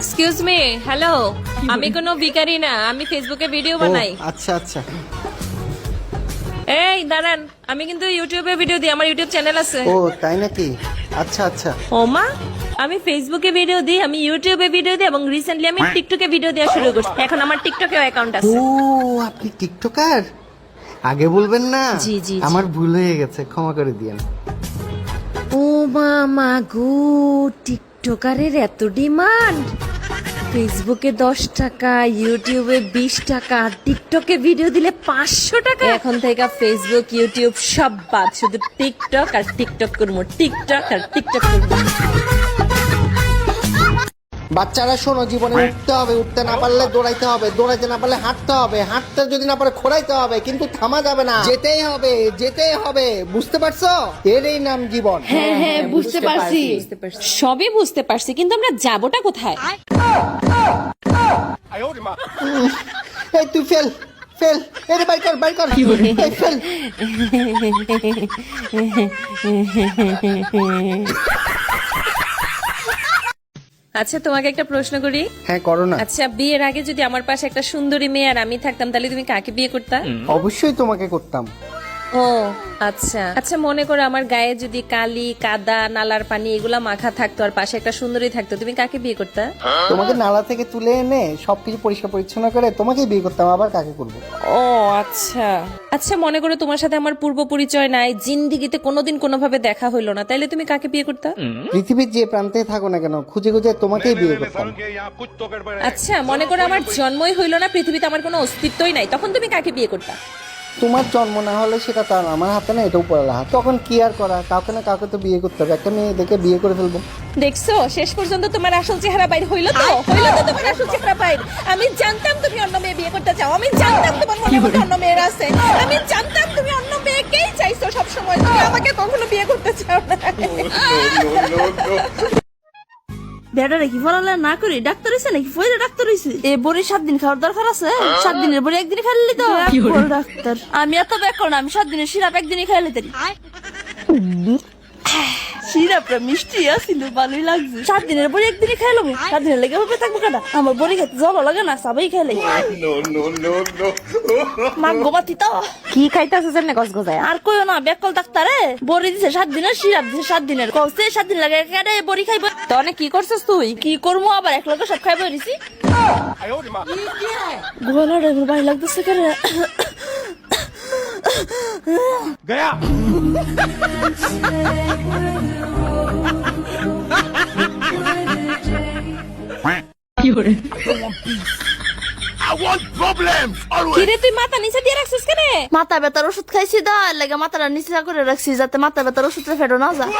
Excuse me hello আমি কোনো ভিখারি না আমি ফেসবুকে ভিডিও বানাই। আচ্ছা আচ্ছা। এই দাঁড়ান আমি কিন্তু ইউটিউবে ভিডিও দিই আমার ইউটিউব চ্যানেল আছে। ও তাই নাকি? আচ্ছা আচ্ছা। ও মা আমি ফেসবুকে ভিডিও দিই আমি ইউটিউবে ভিডিও দিই এবং রিসেন্টলি আমি টিকটকে ভিডিও দেওয়া শুরু করছি। এখন আমার টিকটকেও অ্যাকাউন্ট আছে। ও আপনি টিকটকার আগে বলবেন না? জি, জি। আমার ভুল হয়ে গেছে ক্ষমা করে দিয়েন। ও মামা গো টিকটকারের এত ডিমান্ড ফেসবুকে দশ টাকা ইউটিউবে বিশ টাকা টিকটকে ভিডিও দিলে পাঁচশো টাকা। এখন থেকে ফেসবুক ইউটিউব সব বাদ, শুধু টিকটক আর টিকটক করব টিকটক আর টিকটক করব। বাচ্চারা শোনো জীবনে উঠতে হবে উঠতে না পারলে দৌড়াইতে হবে দৌড়াইতে না পারলে হাঁটতে হবে হাঁটতে যদি না পারে খোড়াইতে হবে কিন্তু থামা যাবে না। যেতেই হবে যেতেই হবে বুঝতে পারছ? এরই নাম জীবন। হ্যাঁ হ্যাঁ বুঝতে পারছি। সবই বুঝতে পারছি কিন্তু আমরা যাবোটা কোথায়? এই তুই ফেল ফেল এর বাই কর বাই কর। এই ফেল। আচ্ছা তোমাকে একটা প্রশ্ন করি? হ্যাঁ করো না। আচ্ছা বিয়ের আগে যদি আমার পাশে একটা সুন্দরী মেয়ে আর আমি থাকতাম তাহলে তুমি কাকে বিয়ে করতা? অবশ্যই তোমাকে করতাম। ও আচ্ছা। আচ্ছা মনে করো আমার গায়ে যদি কালি কাদা নালার পানি এগুলা মাখা থাকতো আর পাশে একটা সুন্দরী থাকতো তুমি কাকে বিয়ে করতে? তোমাকে নালা থেকে তুলে এনে সবকিছু পরিষ্কার পরিচ্ছন্ন করে তোমাকে বিয়ে করতাম আবার কাকে করব? ও আচ্ছা। আচ্ছা মনে করো তোমার সাথে আমার পূর্ব পরিচয় নাই জিন্দিগিতে কোনোদিন কোনোভাবে দেখা হইল না তাইলে তুমি কাকে বিয়ে করতে? পৃথিবীর যে প্রান্তে থাকো না কেন খুঁজে খুঁজে তোমাকেই বিয়ে করতাম। আচ্ছা মনে করো আমার জন্মই হইল না পৃথিবীতে আমার কোনো অস্তিত্বই নাই তখন তুমি কাকে বিয়ে করতে? তোমার জন্ম না হলে সেটা তার আমার হাতে না এটাও পড়ার হাত। তখন কি আর করা? কাউকে না কাউকে তো বিয়ে করতে হবে। একটা মেয়ে দেখে বিয়ে করে ফেলব। দেখছ? শেষ পর্যন্ত তোমার আসল চেহারা বাইর হইল তো? হইল তো তোমার আসল চেহারা বাইর। আমি জানতাম তুমি অন্য মেয়ে বিয়ে করতে চাও। আমি জানতাম তোমার মনে মধ্যে অন্য মেয়ের আছে। আমি জানতাম তুমি অন্য মেয়েকেই চাইছো সব সময় তুমি আমাকে কখনো বিয়ে করতে চাও না। বেড়ারে কি ফলালে না করি? ডাক্তার হইছে নাকি? ফইলে ডাক্তার হইছে। এ বড়ি সাত দিন খাওয়ার দরকার আছে? সাত দিনের বড়ি একদিন খাইলি তো ডাক্তার। আমি এত ব্যাক করো না আমি সাত দিনের সিরাপ একদিনই খাইলে তারি সিরাপটা মিষ্টি আছিল ভালোই লাগছে। সাত দিনের বড়ি একদিনই খাইলাম সাত দিনের লেগে ভাবে থাকব কেনা আমার বড়ি খেতে জল লাগে না সবাই খাইলে মাগ গোবাতি তো। কি খাইতেছে জানে গজ গজায় আর কইও না বেকল ডাক্তারে। বড়ি দিছে সাত দিনের সিরাপ দিছে সাত দিনের। কইছে সাত দিন লাগে কেডে বড়ি খাইব। তো অনেক কি করছিস তুই? কি করব আবার? এক লগে সব খাইব দিছি। গলাটা এমন ভাই লাগতেছে কেন गया কিরে তুই মাথা নিচে দিয়ে রাখছিস কেন? মাথা ব্যথার ওষুধ খাইছি দা লাগে মাথাটা নিচে করে রাখছি যাতে মাথা ব্যথার ওষুধটা ফেরো না যায়।